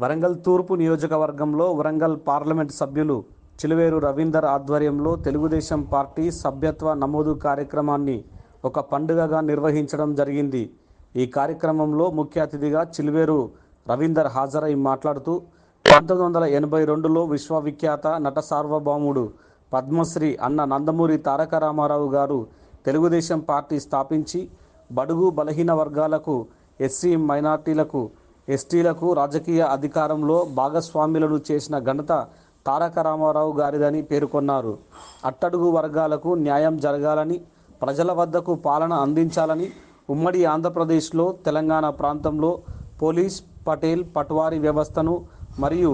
వరంగల్ తూర్పు నియోజకవర్గంలో వరంగల్ పార్లమెంట్ సభ్యులు చిలువేరు రవీందర్ ఆధ్వర్యంలో తెలుగుదేశం పార్టీ సభ్యత్వ నమోదు కార్యక్రమాన్ని ఒక పండుగగా నిర్వహించడం జరిగింది. ఈ కార్యక్రమంలో ముఖ్య అతిథిగా చిలువేరు రవీందర్ హాజరై మాట్లాడుతూ పంతొమ్మిది వందల ఎనభై రెండులో విశ్వవిఖ్యాత నట సార్వభౌముడు పద్మశ్రీ అన్న నందమూరి తారక రామారావు గారు తెలుగుదేశం పార్టీ స్థాపించి బడుగు బలహీన వర్గాలకు ఎస్సీ మైనార్టీలకు ఎస్టీలకు రాజకీయ అధికారంలో భాగస్వాములను చేసిన ఘనత తారక రామారావు గారిదని పేర్కొన్నారు. అట్టడుగు వర్గాలకు న్యాయం జరగాలని ప్రజల వద్దకు పాలన అందించాలని ఉమ్మడి ఆంధ్రప్రదేశ్లో తెలంగాణ ప్రాంతంలో పోలీస్ పటేల్ పట్వారీ వ్యవస్థను మరియు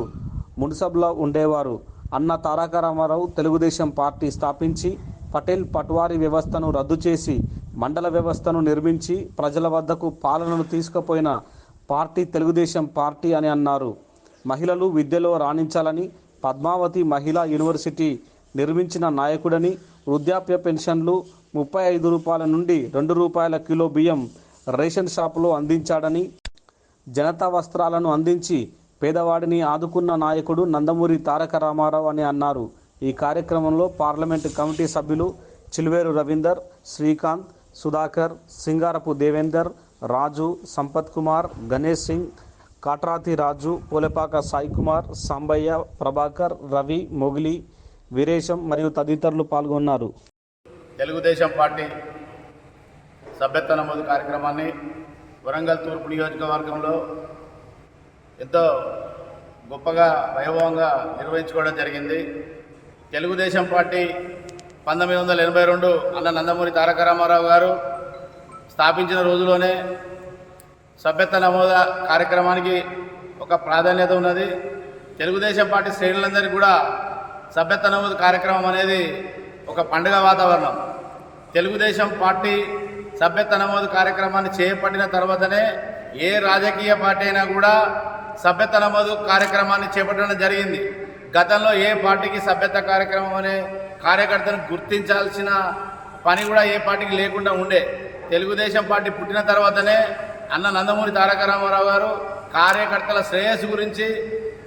మున్సబ్లో ఉండేవారు. అన్న తారక రామారావు తెలుగుదేశం పార్టీ స్థాపించి పటేల్ పట్వారీ వ్యవస్థను రద్దు చేసి మండల వ్యవస్థను నిర్మించి ప్రజల వద్దకు పాలనను తీసుకుపోయిన పార్టీ తెలుగుదేశం పార్టీ అని అన్నారు. మహిళలు విద్యలో రాణించాలని పద్మావతి మహిళా యూనివర్సిటీ నిర్మించిన నాయకుడని వృద్ధాప్య పెన్షన్లు ముప్పై ఐదు రూపాయల నుండి రెండు రూపాయల కిలో బియ్యం రేషన్ షాపులో అందించాడని జనతా వస్త్రాలను అందించి పేదవాడిని ఆదుకున్న నాయకుడు నందమూరి తారక రామారావు అని అన్నారు. ఈ కార్యక్రమంలో పార్లమెంటు కమిటీ సభ్యులు చిలువేరు రవీందర్ శ్రీకాంత్ సుధాకర్ సింగారపు దేవేందర్ రాజు సంపత్ కుమార్ గణేష్ సింగ్ కాట్రాతి రాజు పూలపాక సాయి కుమార్ సాంబయ్య ప్రభాకర్ రవి మొగిలి వీరేశం మరియు తదితరులు పాల్గొన్నారు. తెలుగుదేశం పార్టీ సభ్యత్వ నమోదు కార్యక్రమాన్ని వరంగల్ తూర్పు నియోజకవర్గంలో ఎంతో గొప్పగా వైభవంగా నిర్వహించుకోవడం జరిగింది. తెలుగుదేశం పార్టీ పంతొమ్మిది వందల ఎనభై రెండు అన్న నందమూరి తారక రామారావు గారు స్థాపించిన రోజులోనే సభ్యత్వ నమోదు కార్యక్రమానికి ఒక ప్రాధాన్యత ఉన్నది. తెలుగుదేశం పార్టీ శ్రేణులందరికీ కూడా సభ్యత్వ నమోదు కార్యక్రమం అనేది ఒక పండుగ వాతావరణం. తెలుగుదేశం పార్టీ సభ్యత్వ నమోదు కార్యక్రమాన్ని చేపట్టిన తర్వాతనే ఏ రాజకీయ పార్టీ అయినా కూడా సభ్యత్వ నమోదు కార్యక్రమాన్ని చేపట్టడం జరిగింది. గతంలో ఏ పార్టీకి సభ్యత్వ కార్యక్రమం అనే కార్యకర్తను గుర్తించాల్సిన పని కూడా ఏ పార్టీకి లేకుండా ఉండే. తెలుగుదేశం పార్టీ పుట్టిన తర్వాతనే అన్న నందమూరి తారక రామారావు గారు కార్యకర్తల శ్రేయస్సు గురించి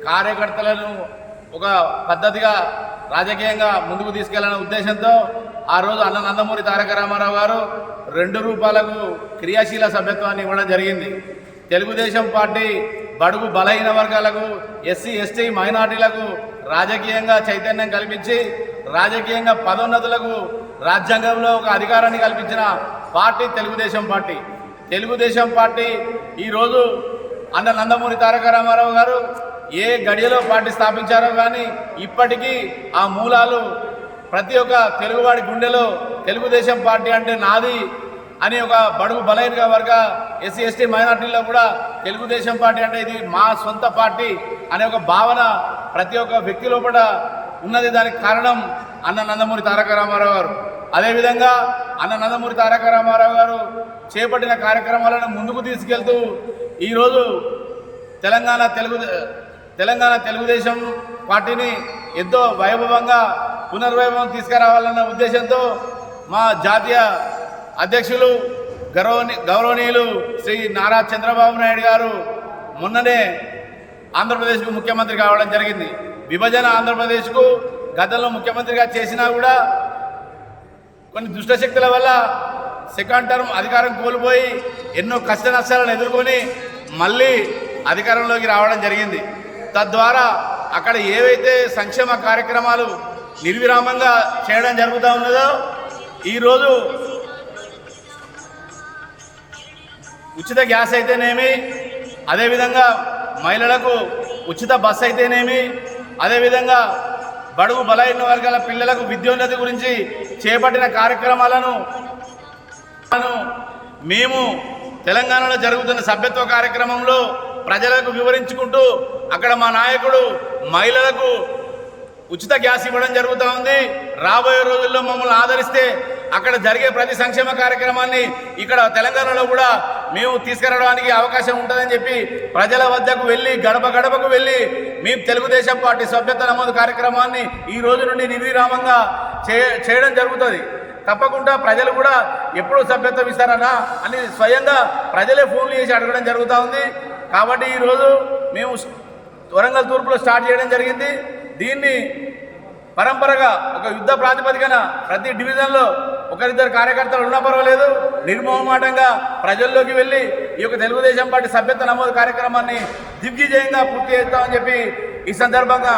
కార్యకర్తలను ఒక పద్ధతిగా రాజకీయంగా ముందుకు తీసుకెళ్ళాలనే ఉద్దేశంతో ఆ రోజు అన్న నందమూరి తారక రామారావు గారు రెండు రూపాయలకు క్రియాశీల సభ్యత్వాన్ని ఇవ్వడం జరిగింది. తెలుగుదేశం పార్టీ బడుగు బలహీన వర్గాలకు ఎస్సీ ఎస్టీ మైనార్టీలకు రాజకీయంగా చైతన్యం కల్పించి రాజకీయంగా పదోన్నతులకు రాజ్యాంగంలో ఒక అధికారాన్ని కల్పించిన party Telugu Desam party. Telugu Desam party ఈరోజు అన్న నందమూరి తారక రామారావు గారు ఏ గడియలో పార్టీ స్థాపించారో కానీ ఇప్పటికీ ఆ మూలాలు ప్రతి ఒక్క తెలుగువాడి గుండెలో తెలుగుదేశం పార్టీ అంటే నాది అని ఒక బడుగు బలహీన వర్గ ఎస్సీ ఎస్టీ మైనార్టీలో కూడా తెలుగుదేశం పార్టీ అంటే ఇది మా సొంత పార్టీ అనే ఒక భావన ప్రతి ఒక్క వ్యక్తి లోపల ఉన్నది దానికి కారణం అన్న నందమూరి తారక రామారావు గారు. అదేవిధంగా అన్న నందమూరి తారక రామారావు గారు చేపట్టిన కార్యక్రమాలను ముందుకు తీసుకెళ్తూ ఈరోజు తెలంగాణ తెలుగు తెలంగాణ తెలుగుదేశం పార్టీని ఎంతో వైభవంగా పునర్వైభవం తీసుకురావాలన్న ఉద్దేశంతో మా జాతీయ అధ్యక్షులు గౌరవని గౌరవనీయులు శ్రీ నారా చంద్రబాబు నాయుడు గారు మొన్ననే ఆంధ్రప్రదేశ్కు ముఖ్యమంత్రి కావడం జరిగింది. విభజన ఆంధ్రప్రదేశ్కు గతంలో ముఖ్యమంత్రిగా చేసినా కూడా కొన్ని దుష్టశక్తుల వల్ల సెకండ్ టర్మ్ అధికారం కోల్పోయి ఎన్నో కష్ట నష్టాలను ఎదుర్కొని మళ్ళీ అధికారంలోకి రావడం జరిగింది. తద్వారా అక్కడ ఏవైతే సంక్షేమ కార్యక్రమాలు నిర్విరామంగా చేయడం జరుగుతూ ఉన్నదో ఈరోజు ఉచిత గ్యాస్ అయితేనేమి అదేవిధంగా మహిళలకు ఉచిత బస్ అయితేనేమి అదేవిధంగా బడుగు బలహీన వర్గాల పిల్లలకు విద్యోన్నతి గురించి చేపట్టిన కార్యక్రమాలను మేము తెలంగాణలో జరుగుతున్న సభ్యత్వ కార్యక్రమంలో ప్రజలకు వివరించుకుంటూ అక్కడ మా నాయకుడు మహిళలకు ఉచిత గ్యాస్ ఇవ్వడం జరుగుతూ ఉంది. రాబోయే రోజుల్లో మమ్మల్ని ఆదరిస్తే అక్కడ జరిగే ప్రతి సంక్షేమ కార్యక్రమాన్ని ఇక్కడ తెలంగాణలో కూడా మేము తీసుకురావడానికి అవకాశం ఉంటుందని చెప్పి ప్రజల వద్దకు వెళ్ళి గడప గడపకు వెళ్ళి మేము తెలుగుదేశం పార్టీ సభ్యత్వ నమోదు కార్యక్రమాన్ని ఈ రోజు నుండి నిర్విరామంగా చే చేయడం జరుగుతుంది. తప్పకుండా ప్రజలు కూడా ఎప్పుడు సభ్యత్వం ఇస్తారన్నా అని స్వయంగా ప్రజలే ఫోన్లు చేసి అడగడం జరుగుతూ ఉంది. కాబట్టి ఈరోజు మేము వరంగల్ తూర్పులో స్టార్ట్ చేయడం జరిగింది. దీన్ని పరంపరగా ఒక యుద్ధ ప్రాతిపదికన ప్రతి డివిజన్లో ఒకరిద్దరు కార్యకర్తలు ఉన్నా పర్వాలేదు. నిర్మోహమాటంగా ప్రజల్లోకి వెళ్ళి ఈ యొక్క తెలుగుదేశం పార్టీ సభ్యత్వ నమోదు కార్యక్రమాన్ని దిగ్విజయంగా పూర్తి చేస్తామని చెప్పి ఈ సందర్భంగా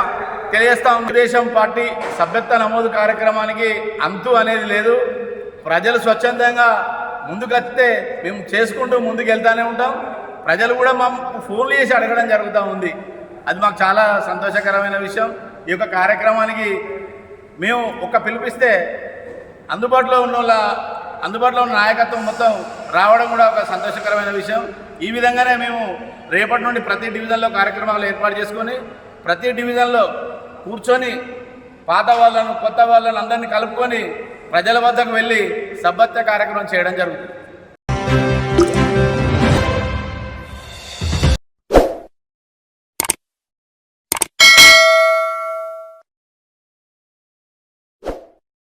తెలియజేస్తాం తెలుగుదేశం పార్టీ సభ్యత్వ నమోదు కార్యక్రమానికి అంతు అనేది లేదు. ప్రజలు స్వచ్ఛందంగా ముందుకొస్తే మేము చేసుకుంటూ ముందుకెళ్తానే ఉంటాం. ప్రజలు కూడా మా ఫోన్లు చేసి అడగడం జరుగుతూ ఉంది. అది మాకు చాలా సంతోషకరమైన విషయం. ఈ యొక్క కార్యక్రమానికి మేము ఒక్క పిలిపిస్తే అందుబాటులో ఉన్న వాళ్ళ అందుబాటులో ఉన్న నాయకత్వం మొత్తం రావడం కూడా ఒక సంతోషకరమైన విషయం. ఈ విధంగానే మేము రేపటి నుండి ప్రతి డివిజన్లో కార్యక్రమాలు ఏర్పాటు చేసుకొని ప్రతి డివిజన్లో కూర్చొని పాత వాళ్ళను కొత్త వాళ్ళను అందరినీ కలుపుకొని ప్రజల వద్దకు వెళ్ళి సబ్బత్య కార్యక్రమం చేయడం జరుగుతుంది.